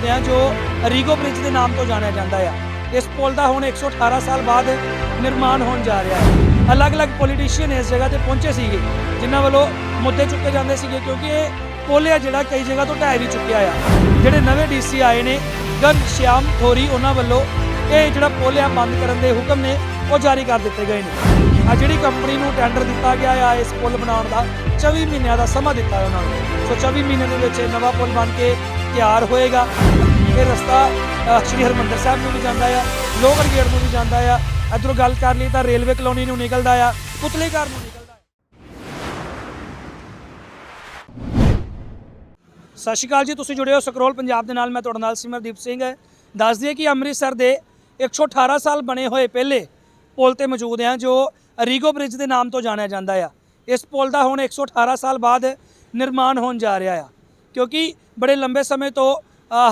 ਮੌਜੂਦ ਹਾਂ ਜੋ ਰੀਗੋ ਬ੍ਰਿਜ ਦੇ ਨਾਮ ਤੋਂ ਜਾਣਿਆ ਜਾਂਦਾ ਆ। ਇਸ ਪੁਲ ਦਾ ਹੁਣ 118 ਸਾਲ ਬਾਅਦ ਨਿਰਮਾਣ ਹੋਣ ਜਾ ਰਿਹਾ ਹੈ। ਅਲੱਗ-ਅਲੱਗ ਪੋਲੀਟੀਸ਼ੀਅਨ ਇਸ ਜਗ੍ਹਾ ਤੇ ਪਹੁੰਚੇ ਸੀਗੇ, ਜਿਨ੍ਹਾਂ ਵੱਲੋਂ ਮੁੱਦੇ ਚੁੱਕੇ ਜਾਂਦੇ ਸੀਗੇ, ਕਿਉਂਕਿ ਇਹ ਪੁਲ ਆ ਜਿਹੜਾ ਕਈ ਜਗ੍ਹਾ ਤੋਂ ਢਹਿ ਵੀ ਚੁੱਕਿਆ ਆ। ਜਿਹੜੇ ਨਵੇਂ ਡੀਸੀ ਆਏ ਨੇ ਗਨ ਸ਼ਿਆਮ, ਥੋਰੀ, ਉਹਨਾਂ ਵੱਲੋਂ ਇਹ ਜਿਹੜਾ ਪੁਲ ਆ ਬੰਦ ਕਰਨ ਦੇ ਹੁਕਮ ਨੇ, ਉਹ ਜਾਰੀ ਕਰ ਦਿੱਤੇ ਗਏ ਨੇ। ਆ ਜਿਹੜੀ ਕੰਪਨੀ ਨੂੰ ਟੈਂਡਰ ਦਿੱਤਾ ਗਿਆ ਆ ਇਸ ਪੁਲ ਬਣਾਉਣ ਦਾ 24 ਮਹੀਨਿਆਂ ਦਾ ਸਮਾਂ ਦਿੱਤਾ ਉਹਨਾਂ ਨੂੰ। ਸੋ 24 ਮਹੀਨੇ ਦੇ ਵਿੱਚ ਇਹ ਨਵਾਂ ਪੁਲ ਬਣ ਕੇ ਤਿਆਰ ਹੋਏਗਾ। ਇਹ ਰਸਤਾ ਸ਼੍ਰੀ ਹਰਮੰਦਰ ਸਾਹਿਬ ਨੂੰ ਵੀ ਜਾਂਦਾ ਆ, ਲੋਹਗੜ੍ਹ ਗੇਟ ਨੂੰ ਵੀ ਜਾਂਦਾ ਆ। ਇੱਧਰੋਂ ਗੱਲ ਕਰ ਲਈ ਤਾਂ ਰੇਲਵੇ ਕਲੋਨੀ ਨੂੰ ਨਿਕਲਦਾ ਆ, ਪੁਤਲੇ ਘਰ ਨੂੰ ਨਿਕਲਦਾ ਆ। ਸਤਿ ਸ਼੍ਰੀ ਅਕਾਲ ਜੀ, ਤੁਸੀਂ ਜੁੜੇ ਹੋ ਸਕਰੋਲ ਪੰਜਾਬ ਦੇ ਨਾਲ, ਮੈਂ ਤੁਹਾਡੇ ਨਾਲ ਸਿਮਰਦੀਪ ਸਿੰਘ ਹੈ। ਦੱਸ ਦਈਏ ਕਿ ਅੰਮ੍ਰਿਤਸਰ ਦੇ 118 ਸਾਲ ਬਣੇ ਹੋਏ ਪਹਿਲੇ ਪੁਲ ਤੇ ਮੌਜੂਦ ਆ ਜੋ ਰੀਗੋ ਬ੍ਰਿਜ ਦੇ ਨਾਮ ਤੋਂ ਜਾਣਿਆ ਜਾਂਦਾ ਆ। ਇਸ ਪੁਲ ਦਾ ਹੁਣ 118 ਸਾਲ ਬਾਅਦ ਨਿਰਮਾਣ ਹੋਣ ਜਾ ਰਿਹਾ ਆ। ਕਿਉਂਕਿ ਬੜੇ ਲੰਬੇ ਸਮੇਂ ਤੋਂ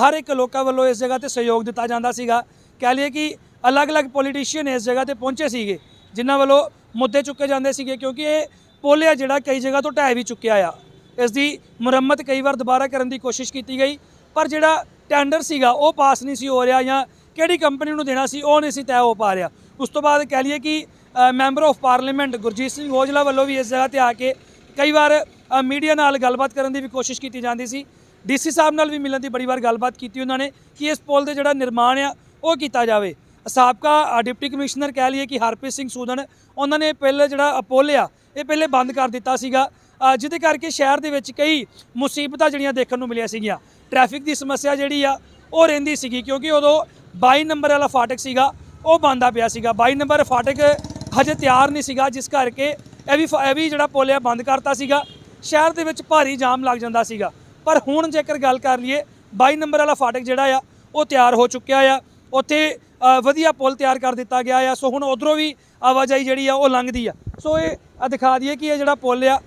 ਹਰ ਇੱਕ ਲੋਕਾਂ ਵੱਲੋਂ ਇਸ ਜਗ੍ਹਾ ਤੇ ਸਹਿਯੋਗ ਦਿੱਤਾ ਜਾਂਦਾ ਸੀਗਾ। ਕਹਿ ਲਈਏ ਕਿ ਅਲੱਗ-ਅਲੱਗ ਪੋਲੀਟੀਸ਼ੀਅਨ ਇਸ ਜਗ੍ਹਾ ਤੇ ਪਹੁੰਚੇ ਸੀਗੇ, ਜਿਨ੍ਹਾਂ ਵੱਲੋਂ ਮੁੱਦੇ ਚੁੱਕੇ ਜਾਂਦੇ ਸੀਗੇ, ਕਿਉਂਕਿ ਇਹ ਪੋਲਿਆ ਜਿਹੜਾ ਕਈ ਜਗ੍ਹਾ ਤੋਂ ਢਹਿ ਵੀ ਚੁੱਕਿਆ ਆ। ਇਸ ਦੀ ਮੁਰੰਮਤ ਕਈ ਵਾਰ ਦੁਬਾਰਾ ਕਰਨ ਦੀ ਕੋਸ਼ਿਸ਼ ਕੀਤੀ ਗਈ, ਪਰ ਜਿਹੜਾ ਟੈਂਡਰ ਸੀਗਾ, ਉਹ ਪਾਸ ਨਹੀਂ ਸੀ ਹੋ ਰਿਹਾ ਜਾਂ ਕਿਹੜੀ ਕੰਪਨੀ ਨੂੰ ਦੇਣਾ ਸੀ, ਉਹ ਨਹੀਂ ਸੀ ਤੈਅ ਹੋ ਪਾ ਰਿਹਾ। ਉਸ ਤੋਂ ਬਾਅਦ ਕਹਿ ਲਈਏ ਕਿ member of parliament Gurjeet Singh Aujla ਵੱਲੋਂ ਵੀ ਇਸ ਜਗ੍ਹਾ ਤੇ ਆ ਕੇ ਕਈ ਵਾਰ ਮੀਡੀਆ ਨਾਲ ਗੱਲਬਾਤ ਕਰਨ ਦੀ ਵੀ ਕੋਸ਼ਿਸ਼ ਕੀਤੀ ਜਾਂਦੀ ਸੀ। ਡੀਸੀ ਸਾਹਿਬ ਨਾਲ ਵੀ ਮਿਲਣ ਦੀ ਬੜੀ ਵਾਰ ਗੱਲਬਾਤ ਕੀਤੀ ਉਹਨਾਂ ਨੇ ਕਿ ਇਸ ਪੁਲ ਦੇ ਜਿਹੜਾ ਨਿਰਮਾਣ ਆ, ਉਹ ਕੀਤਾ ਜਾਵੇ। ਸਾਬਕਾ ਡਿਪਟੀ ਕਮਿਸ਼ਨਰ ਕਹਿ ਲਈਏ ਕਿ ਹਰਪ੍ਰੀਤ ਸਿੰਘ ਸੂਦਨ, ਉਹਨਾਂ ਨੇ ਪਹਿਲੇ ਜਿਹੜਾ ਪੁਲ ਆ, ਇਹ ਪਹਿਲੇ ਬੰਦ ਕਰ ਦਿੱਤਾ ਸੀਗਾ। ਜਿਹਦੇ ਕਰਕੇ ਸ਼ਹਿਰ ਦੇ ਵਿੱਚ ਕਈ ਮੁਸੀਬਤਾਂ ਜਿਹੜੀਆਂ ਦੇਖਣ ਨੂੰ ਮਿਲੀਆਂ ਸੀਗੀਆਂ। ਟ੍ਰੈਫਿਕ ਦੀ ਸਮੱਸਿਆ ਜਿਹੜੀ ਆ, ਉਹ ਰਹਿੰਦੀ ਸੀਗੀ ਕਿਉਂਕਿ ਉਦੋਂ 22 ਨੰਬਰ ਵਾਲਾ ਫਾਟਕ ਸੀਗਾ, ਉਹ ਬੰਦਾ ਪਿਆ ਸੀਗਾ। 22 ਨੰਬਰ ਫਾਟਕ ਹਜੇ ਤਿਆਰ ਨਹੀਂ ਸੀਗਾ, ਜਿਸ ਕਰਕੇ ਇਹ ਵੀ ਫ- ਇਹ ਵੀ ਜਿਹੜਾ ਪੁਲ ਆ, ਬੰਦ ਕਰਤਾ ਸੀਗਾ। ਸ਼ਹਿਰ ਦੇ ਵਿੱਚ ਭਾਰੀ ਜਾਮ ਲੱਗ ਜਾਂਦਾ ਸੀਗਾ। ਪਰ ਹੁਣ ਜੇਕਰ ਗੱਲ ਕਰ ਲਈਏ 22 ਨੰਬਰ ਵਾਲਾ ਫਾਟਕ ਜਿਹੜਾ ਆ, ਉਹ ਤਿਆਰ ਹੋ ਚੁੱਕਿਆ ਆ। ਉੱਥੇ ਵਧੀਆ ਪੁਲ ਤਿਆਰ ਕਰ ਦਿੱਤਾ ਗਿਆ ਆ। ਸੋ ਹੁਣ ਉਧਰੋਂ ਵੀ ਆਵਾਜਾਈ ਜਿਹੜੀ ਆ, ਉਹ ਲੰਘਦੀ ਆ। ਸੋ ਇਹ ਦਿਖਾ ਦਈਏ ਕਿ ਇਹ ਜਿਹੜਾ ਪੁਲ ਆ,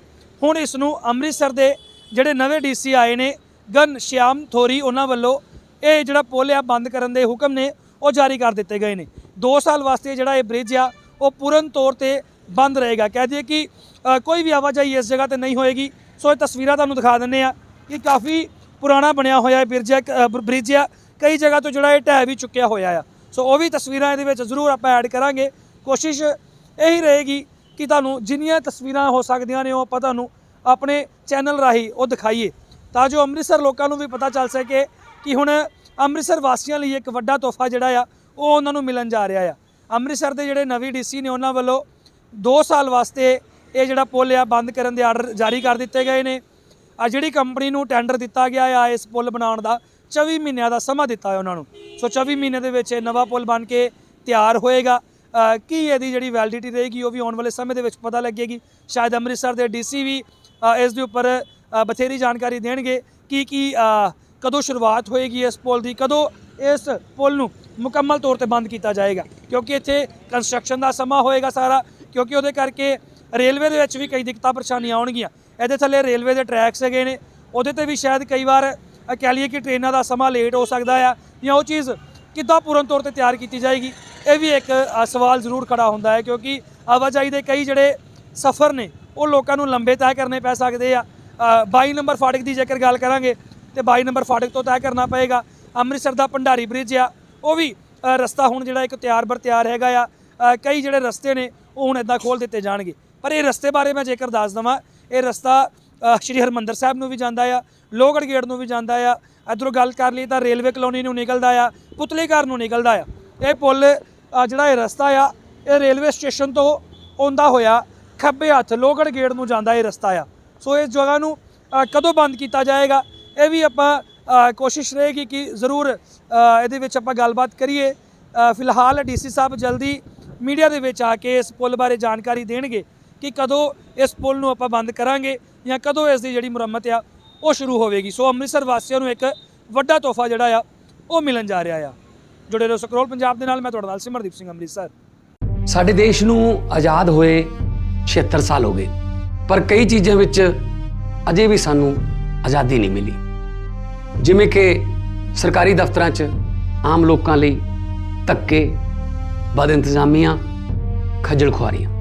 ਹੁਣ ਇਸ ਨੂੰ ਅੰਮ੍ਰਿਤਸਰ ਦੇ ਜਿਹੜੇ ਨਵੇਂ ਡੀਸੀ ਆਏ ਨੇ, ਗਨ ਸ਼ਿਆਮ ਥੋਰੀ, ਉਹਨਾਂ ਵੱਲੋਂ ਇਹ ਜਿਹੜਾ ਪੁਲ ਆ, ਬੰਦ ਕਰਨ ਦੇ ਹੁਕਮ ਨੇ, ਉਹ ਜਾਰੀ ਕਰ ਦਿੱਤੇ ਗਏ ਨੇ। 2 ਸਾਲ ਵਾਸਤੇ ਜਿਹੜਾ ਇਹ ਬ੍ਰਿਜ ਆ, ਉਹ ਪੂਰਨ ਤੌਰ ਤੇ ਬੰਦ ਰਹੇਗਾ। ਕਹਿ ਦਈਏ ਕਿ ਕੋਈ ਵੀ ਆਵਾਜਾਈ ਇਸ ਜਗ੍ਹਾ ਤੇ ਨਹੀਂ ਹੋਏਗੀ। ਸੋ ਇਹ ਤਸਵੀਰਾਂ ਤੁਹਾਨੂੰ ਦਿਖਾ ਦਿੰਨੇ ਆ ਕਿ ਕਾਫੀ ਪੁਰਾਣਾ ਬਣਿਆ ਹੋਇਆ ਇਹ ਬ੍ਰਿਜ ਆ ਬ- ਬ੍ਰਿਜ ਆ। ਕਈ ਜਗ੍ਹਾ ਤੋਂ ਜਿਹੜਾ ਇਹ ਢਹਿ ਵੀ ਚੁੱਕਿਆ ਹੋਇਆ ਆ। ਸੋ ਉਹ ਵੀ ਤਸਵੀਰਾਂ ਇਹਦੇ ਵਿੱਚ ਜ਼ਰੂਰ ਆਪਾਂ ਐਡ ਕਰਾਂਗੇ। ਕੋਸ਼ਿਸ਼ ਇਹੀ ਰਹੇਗੀ ਕਿ ਤੁਹਾਨੂੰ ਜਿੰਨੀਆਂ ਤਸਵੀਰਾਂ ਹੋ ਸਕਦੀਆਂ ਨੇ ਉਹ ਆਪਾਂ ਤੁਹਾਨੂੰ ਆਪਣੇ ਚੈਨਲ ਰਾਹੀਂ ਉਹ ਦਿਖਾਈਏ। ਤਾਂ ਜੋ ਅੰਮ੍ਰਿਤਸਰ ਲੋਕਾਂ ਨੂੰ ਵੀ ਪਤਾ ਚੱਲ ਸਕੇ ਕਿ ਹੁਣ ਅੰਮ੍ਰਿਤਸਰ ਵਾਸੀਆਂ ਲਈ ਇੱਕ ਵੱਡਾ ਤੋਹਫਾ ਜਿਹੜਾ ਆ, ਉਹ ਉਹਨਾਂ ਨੂੰ ਮਿਲਣ ਜਾ ਰਿਹਾ ਆ। ਅੰਮ੍ਰਿਤਸਰ ਦੇ ਜਿਹੜੇ ਨਵੀਂ ਡੀਸੀ ਨੇ ਉਹਨਾਂ ਵੱਲੋਂ 2 ਸਾਲ ਵਾਸਤੇ ਇਹ ਜਿਹੜਾ ਪੁਲ ਆ, ਬੰਦ ਕਰਨ ਦੇ ਆਰਡਰ ਜਾਰੀ ਕਰ ਦਿੱਤੇ ਗਏ ਨੇ। ਆ ਜਿਹੜੀ ਕੰਪਨੀ ਨੂੰ ਟੈਂਡਰ ਦਿੱਤਾ ਗਿਆ ਆ, ਇਸ ਪੁਲ ਬਣਾਉਣ ਦਾ 24 ਮਹੀਨਿਆਂ ਦਾ ਸਮਾਂ ਦਿੱਤਾ ਹੈ ਉਹਨਾਂ ਨੂੰ। ਸੋ 24 ਮਹੀਨੇ ਦੇ ਵਿੱਚ ਇਹ ਨਵਾਂ ਪੁਲ ਬਣ ਕੇ ਤਿਆਰ ਹੋਏਗਾ। ਕੀ ਇਹਦੀ ਜਿਹੜੀ ਵੈਲਿਡਿਟੀ ਰਹੇਗੀ, ਉਹ ਵੀ ਆਉਣ ਵਾਲੇ ਸਮੇਂ ਦੇ ਵਿੱਚ ਪਤਾ ਲੱਗੇਗੀ। ਸ਼ਾਇਦ ਅੰਮ੍ਰਿਤਸਰ ਦੇ ਡੀਸੀ ਵੀ ਇਸ ਦੇ ਉੱਪਰ ਬਥੇਰੀ ਜਾਣਕਾਰੀ ਦੇਣਗੇ ਕੀ ਕੀ ਕਦੋਂ ਸ਼ੁਰੂਆਤ ਹੋਏਗੀ ਇਸ ਪੁਲ ਦੀ, ਕਦੋਂ ਇਸ ਪੁਲ ਨੂੰ ਮੁਕੰਮਲ ਤੌਰ ਤੇ ਬੰਦ ਕੀਤਾ ਜਾਏਗਾ। ਕਿਉਂਕਿ ਇੱਥੇ ਕੰਸਟਰਕਸ਼ਨ ਦਾ ਸਮਾਂ ਹੋਏਗਾ ਸਾਰਾ, ਕਿਉਂਕਿ ਉਹਦੇ ਕਰਕੇ ਰੇਲਵੇ ਦੇ ਵਿੱਚ ਵੀ ਕਈ ਦਿੱਕਤਾਂ ਪਰੇਸ਼ਾਨੀਆਂ ਆਉਣਗੀਆਂ। ਇਹਦੇ ਥੱਲੇ ਰੇਲਵੇ ਦੇ ਟਰੈਕਸ ਹੈਗੇ ਨੇ। ਉਹਦੇ ਤੇ ਵੀ ਸ਼ਾਇਦ ਕਈ ਵਾਰ ਕਹਿ ਲਈਏ ਕਿ ਟ੍ਰੇਨਾਂ ਦਾ ਸਮਾਂ ਲੇਟ ਹੋ ਸਕਦਾ ਆ ਜਾਂ ਉਹ ਚੀਜ਼ ਕਿੱਦਾਂ ਪੂਰਨ ਤੌਰ ਤੇ ਤਿਆਰ ਕੀਤੀ ਜਾਏਗੀ ਇਹ ਵੀ ਇੱਕ ਸਵਾਲ ਜ਼ਰੂਰ ਖੜਾ ਹੁੰਦਾ ਹੈ ਕਿਉਂਕਿ ਆਵਾਜਾਈ ਦੇ ਕਈ ਜਿਹੜੇ ਸਫ਼ਰ ਨੇ ਉਹ ਲੋਕਾਂ ਨੂੰ ਲੰਬੇ ਤੈਅ ਕਰਨੇ ਪੈ ਸਕਦੇ ਆ। ਅ, 22 ਨੰਬਰ ਫਾਟਕ ਦੀ ਜੇਕਰ ਗੱਲ ਕਰਾਂਗੇ ਤੇ 22 ਨੰਬਰ ਫਾਟਕ ਤੋਂ ਤੈਅ ਕਰਨਾ ਪਏਗਾ। ਅੰਮ੍ਰਿਤਸਰ ਦਾ ਭੰਡਾਰੀ ਬ੍ਰਿਜ ਆ ਉਹ ਵੀ ਰਸਤਾ ਹੁਣ ਜਿਹੜਾ ਇੱਕ ਤਿਆਰ ਬਰ ਤਿਆਰ ਹੈਗਾ ਆ। ਕਈ ਜਿਹੜੇ ਰਸਤੇ ਨੇ ਉਹ ਹੁਣ ਇਦਾਂ ਖੋਲ ਦਿੱਤੇ ਜਾਣਗੇ। ਪਰ ਇਹ ਰਸਤੇ ਬਾਰੇ ਮੈਂ ਜੇਕਰ ਦੱਸ ਦਵਾਂ ਇਹ ਰਸਤਾ ਸ਼੍ਰੀ ਹਰਮੰਦਰ ਸਾਹਿਬ ਨੂੰ ਵੀ ਜਾਂਦਾ ਆ ਲੋਹਗੜ੍ਹ ਗੇਟ ਨੂੰ ਵੀ ਜਾਂਦਾ ਆ ਇੱਧਰੋਂ ਗੱਲ ਕਰ ਲਈ ਤਾਂ ਰੇਲਵੇ ਕਲੋਨੀ ਨੂੰ ਨਿਕਲਦਾ ਆ ਪੁਤਲੇ ਘਰ ਨੂੰ ਨਿਕਲਦਾ ਆ। ਇਹ ਪੁਲ ਜਿਹੜਾ ਇਹ ਰਸਤਾ ਆ ਇਹ ਰੇਲਵੇ ਸਟੇਸ਼ਨ ਤੋਂ ਆਉਂਦਾ ਹੋਇਆ ਖੱਬੇ ਹੱਥ ਲੋਹਗੜ੍ਹ ਗੇਟ ਨੂੰ ਜਾਂਦਾ ਇਹ ਰਸਤਾ ਆ। ਸੋ ਇਸ ਜਗ੍ਹਾ ਨੂੰ ਕਦੋਂ ਬੰਦ ਕੀਤਾ ਜਾਏਗਾ ਇਹ ਵੀ ਆਪਾਂ ਕੋਸ਼ਿਸ਼ ਰਹੇਗੀ ਕਿ ਜ਼ਰੂਰ ਇਹਦੇ ਵਿੱਚ ਆਪਾਂ ਗੱਲਬਾਤ ਕਰੀਏ। ਅ, ਫਿਲਹਾਲ ਡੀਸੀ ਸਾਹਿਬ ਜਲਦੀ ਮੀਡੀਆ ਦੇ ਵਿੱਚ ਆ ਕੇ ਇਸ ਪੁਲ ਬਾਰੇ ਜਾਣਕਾਰੀ ਦੇਣਗੇ। ਕਿ ਕਦੋਂ ਇਸ ਪੁਲ ਨੂੰ ਆਪਾਂ ਬੰਦ ਕਰਾਂਗੇ ਜਾਂ ਕਦੋਂ ਇਸ ਦੀ ਜਿਹੜੀ ਮੁਰੰਮਤ ਆ, ਉਹ ਸ਼ੁਰੂ ਹੋਵੇਗੀ। ਸੋ ਅੰਮ੍ਰਿਤਸਰ ਵਾਸੀਆਂ ਨੂੰ ਇੱਕ ਵੱਡਾ ਤੋਹਫਾ ਜਿਹੜਾ ਆ, ਉਹ ਮਿਲਣ ਜਾ ਰਿਹਾ ਆ। ਜੁੜੇ ਰਹੋ ਸਕਰੋਲ ਪੰਜਾਬ ਦੇ ਨਾਲ, ਮੈਂ ਤੁਹਾਡਾ ਨਾਲ ਸਿਮਰਦੀਪ ਸਿੰਘ ਅੰਮ੍ਰਿਤਸਰ। ਸਾਡੇ ਦੇਸ਼ ਨੂੰ ਆਜ਼ਾਦ ਹੋਏ 76 ਸਾਲ ਹੋ ਗਏ, ਪਰ ਕਈ ਚੀਜ਼ਾਂ ਵਿੱਚ ਅਜੇ ਵੀ ਸਾਨੂੰ ਆਜ਼ਾਦੀ ਨਹੀਂ ਮਿਲੀ। ਜਿਵੇਂ ਕਿ ਸਰਕਾਰੀ ਦਫ਼ਤਰਾਂ 'ਚ ਆਮ ਲੋਕਾਂ ਲਈ ਧੱਕੇ, ਬਦ ਇੰਤਜ਼ਾਮੀਆਂ, ਖੱਜਲ ਖੁਆਰੀਆਂ।